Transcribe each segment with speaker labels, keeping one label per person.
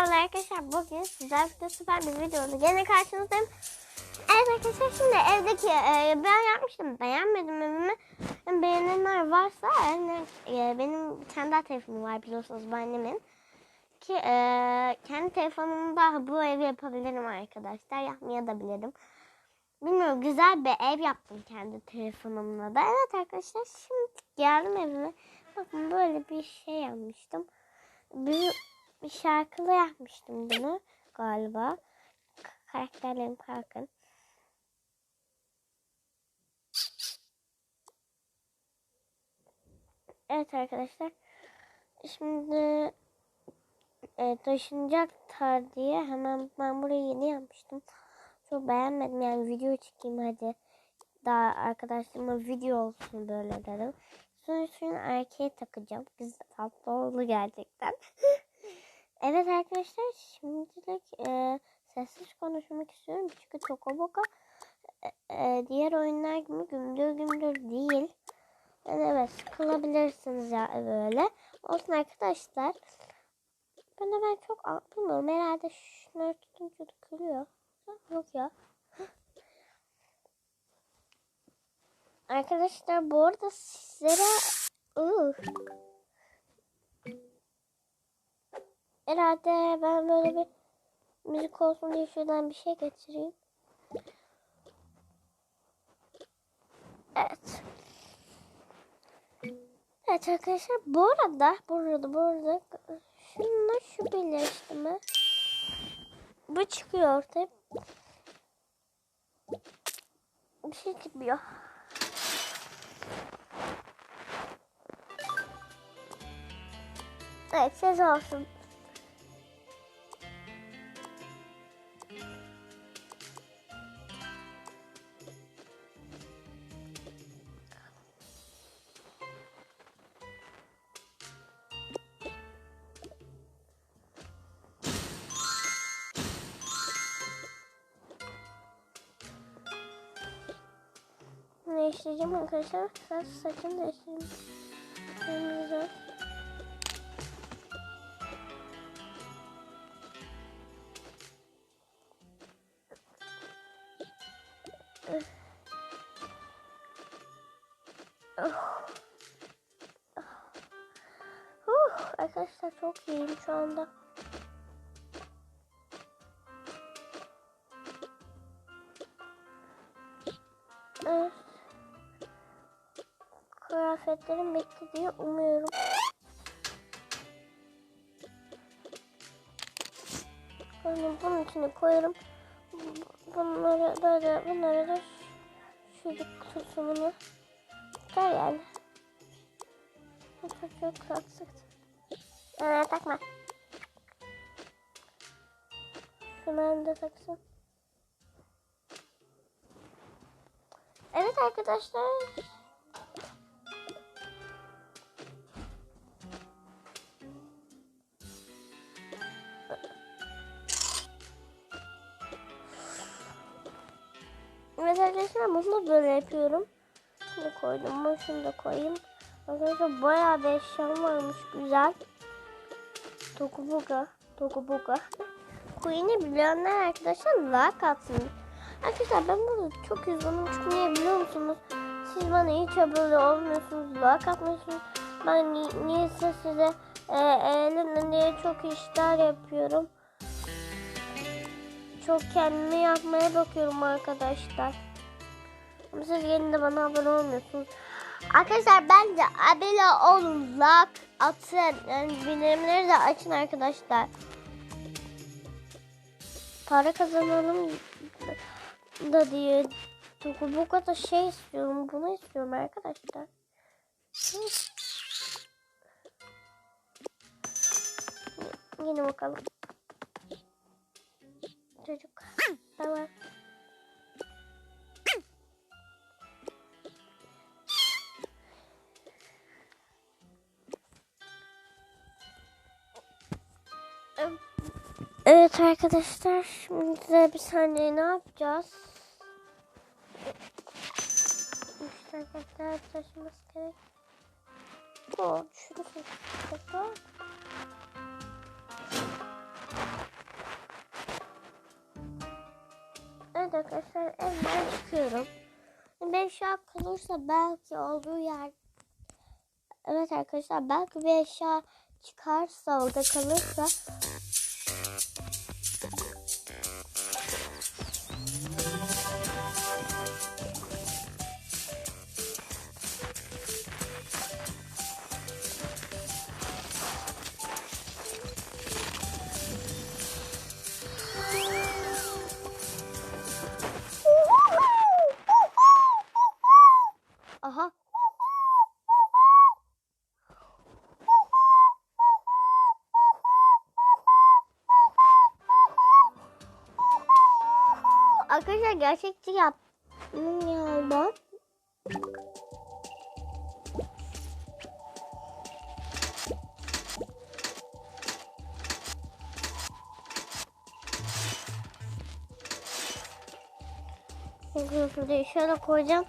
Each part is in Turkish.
Speaker 1: Merhaba arkadaşlar. Bugün sizlerle süper bir videoda gene karşınızdayım. Evet arkadaşlar şimdi evdeki e, ben yapmıştım. Beğenmedim evimi. Beğenenler varsa yani, e, benim kendi telefonum var biliyorsunuz bu annemin. Ki e, kendi telefonumda bu evi yapabilirim arkadaşlar. Yapmaya da bilirim. Bilmiyorum güzel bir ev yaptım kendi telefonumla da. Evet arkadaşlar şimdi geldim evime. Bakın böyle bir şey yapmıştım. Bir, bir şarkılı yapmıştım bunu galiba. Karakterlerim kalkın. Evet arkadaşlar. Şimdi e, taşınacaklar diye hemen ben burayı yeni yapmıştım. Çok beğenmedim yani video çekeyim hadi. Daha arkadaşlarıma video olsun böyle dedim. Sonra şunu erkeğe takacağım. Güzel tatlı oldu gerçekten. evet arkadaşlar şimdilik e, sessiz konuşmak istiyorum. Çünkü Tokoboka e, e, diğer oyunlar gibi gümbür gümbür değil. Yani evet sıkılabilirsiniz ya böyle. Olsun arkadaşlar. Ben de ben çok bilmiyorum herhalde şunları tutunca dökülüyor. Yok ya. Arkadaşlar bu arada sizlere Ih. Herhalde ben böyle bir müzik olsun diye şuradan bir şey getireyim. Evet. Evet arkadaşlar bu arada burada burada şununla şu birleştirme bu çıkıyor ortaya. Bir şey çıkmıyor. Evet ses olsun. Değiştireceğim arkadaşlar. Saç saçını değiştireyim. Kırmızı. Uh, arkadaşlar çok iyiyim şu anda. Kıyafetlerim diye umuyorum. Bunu bunun içine koyarım. Bunları da, da bunları da şöyle tutumunu tutar yani. Çok çok sıktı. Ee, takma. Şunları da taksın. Evet arkadaşlar. Arkadaşlar bunu böyle yapıyorum. Şunu koydum. Ben şunu da koyayım. Arkadaşlar bayağı bir eşyam varmış. Güzel. Tokubuga. Tokubuga. Queen'i bilenler arkadaşlar like atsın. Arkadaşlar ben burada çok üzgünüm çünkü niye biliyor musunuz? Siz bana hiç abone olmuyorsunuz, like atmıyorsunuz. Ben ni niyeyse size e, elimden diye çok işler yapıyorum. Çok kendime yapmaya bakıyorum arkadaşlar. Ama siz yine de bana abone olmuyorsunuz. Arkadaşlar bence abone olun, like atın. Yani bildirimleri de açın arkadaşlar. Para kazanalım da diye bu kadar şey istiyorum. Bunu istiyorum arkadaşlar. Yine bakalım. Tamam. Evet arkadaşlar şimdi de bir saniye ne yapacağız? İşte taşıması gerek. O şurası. Arkadaşlar evden çıkıyorum. Bir eşya kalırsa belki olduğu yer... Evet arkadaşlar belki bir eşya çıkarsa orada kalırsa Arkadaşlar gerçekçi yaptım ya ben. Şurayı şöyle koyacağım.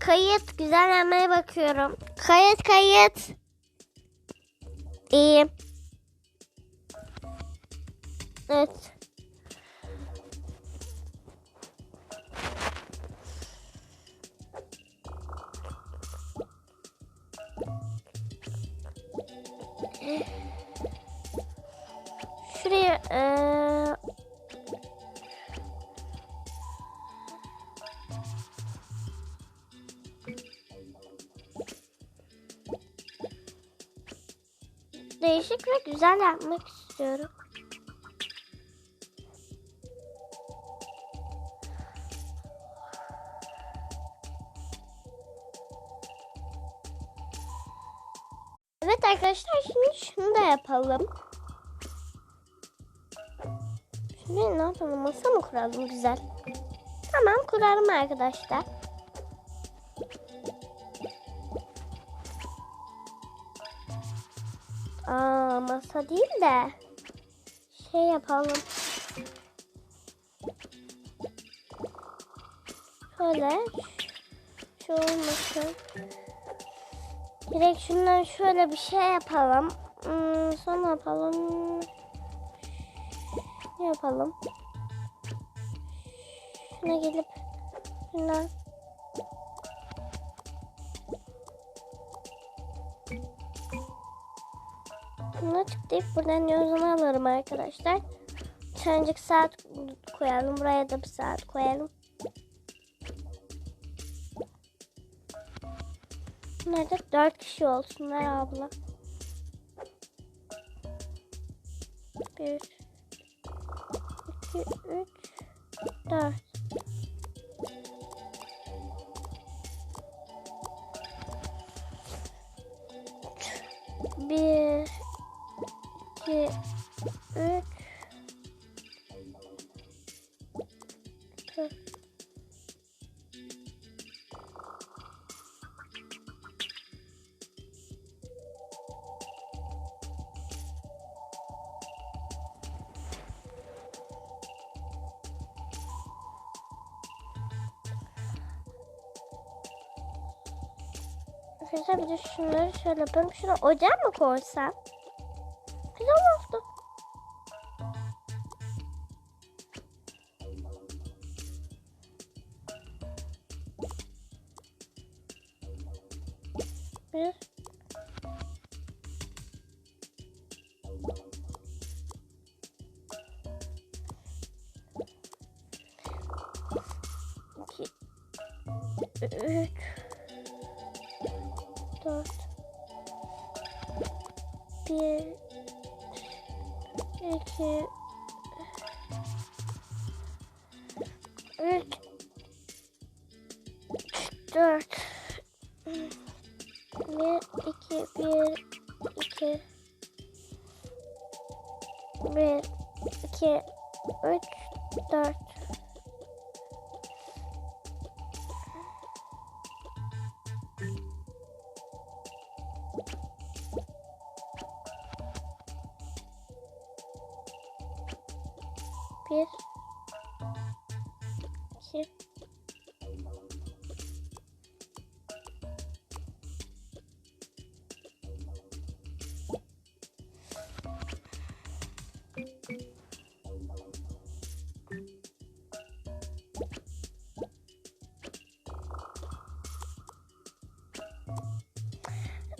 Speaker 1: Kayıt güzellenmeye bakıyorum. Kayıt kayıt. İyi. Evet. Değişik ve güzel yapmak istiyorum. Evet arkadaşlar şimdi şunu da yapalım. Şimdi ne yapalım? Masa mı kuralım güzel? Tamam kuralım arkadaşlar. Aa, masa değil de şey yapalım. Şöyle şu olmasın. Direkt şundan şöyle bir şey yapalım. Hmm, sonra yapalım. Ne yapalım? Şuna gelip şundan Bunu tıklayıp buradan yazını alırım arkadaşlar. Çancık saat koyalım. Buraya da bir saat koyalım. Bunlar da 4 kişi olsunlar abla. 1 2 3 4 Arkadaşlar bir de şunları şöyle yapalım. Şunu ocağa mı koysam? Güzel oldu. Bir. İki. Üç. Dört. Bir. iki, Üç. Dört. Bir, iki, bir, iki. Bir, iki, üç.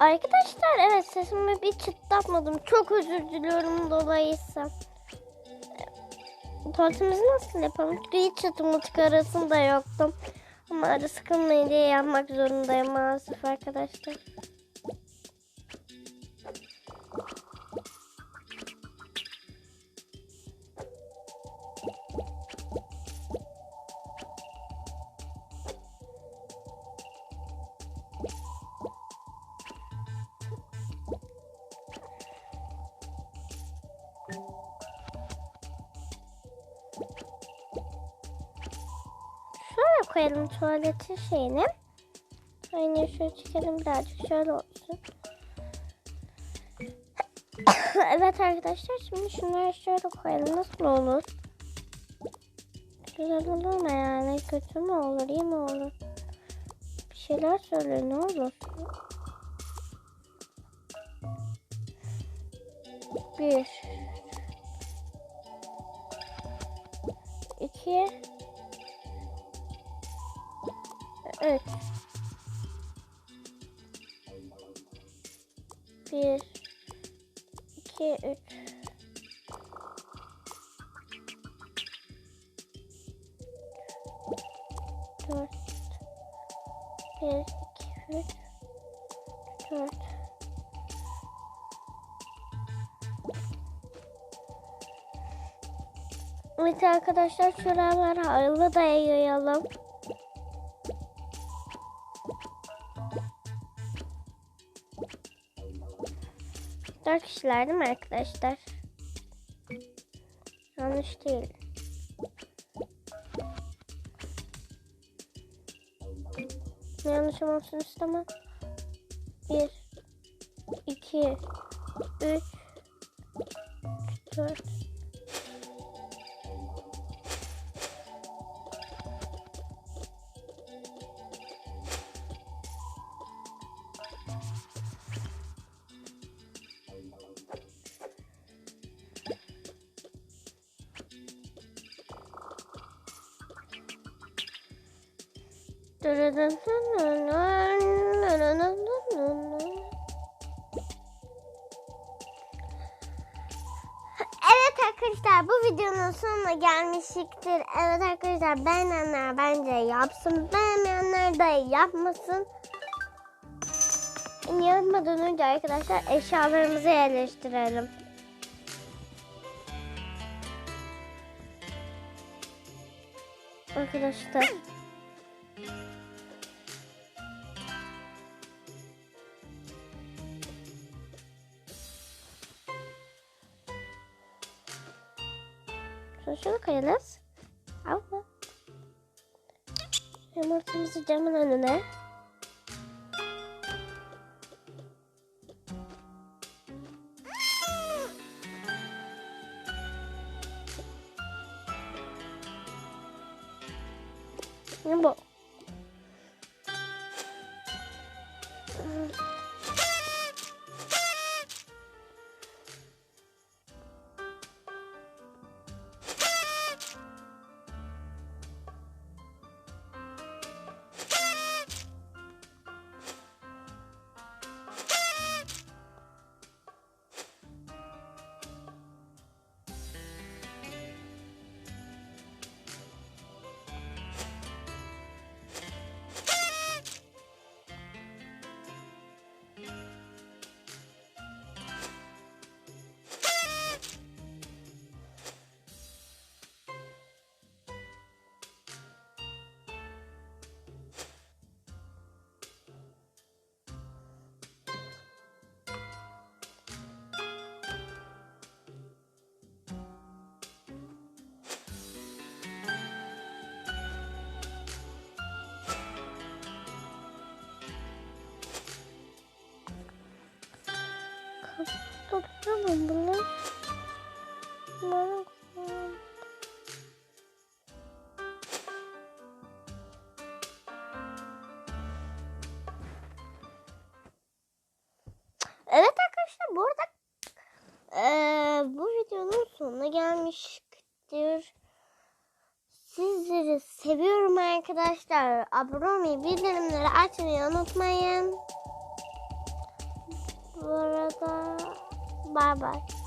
Speaker 1: Arkadaşlar evet sesimi bir çıtlatmadım. Çok özür diliyorum dolayısıyla. Tuvaletimizi nasıl yapalım? Hiç çıtımıtık arasında yoktum. Ama ara sıkılmayın diye yapmak zorundayım maalesef arkadaşlar. Koyalım tuvaletin şeyini. Aynı şöyle çekelim birazcık şöyle olsun. evet arkadaşlar şimdi şunları şöyle koyalım. Nasıl olur? Güzel olur mu yani? Kötü mü olur? iyi mi olur? Bir şeyler söyle ne olur? Bir. İki. Evet. Bir, iki, üç. Dört. Bir, iki, üç. Dört. Evet arkadaşlar şuralara halı da yayalım. Dört kişiler değil mi arkadaşlar? Yanlış değil. Yanlışım olsun istemem. Bir, iki, üç, dört. Evet arkadaşlar bu videonun sonuna gelmişiktir. Evet arkadaşlar beğenenler bence yapsın. Beğenmeyenler de yapmasın. Yapmadan önce arkadaşlar eşyalarımızı yerleştirelim. Arkadaşlar. Koyarız. Allah. Yumurtamızı camın önüne. Tuttum bunu. Evet arkadaşlar bu arada eee, bu videonun sonuna gelmiştir. Sizleri seviyorum arkadaşlar. Abone olmayı, bildirimleri açmayı unutmayın. Bu arada Bye bye.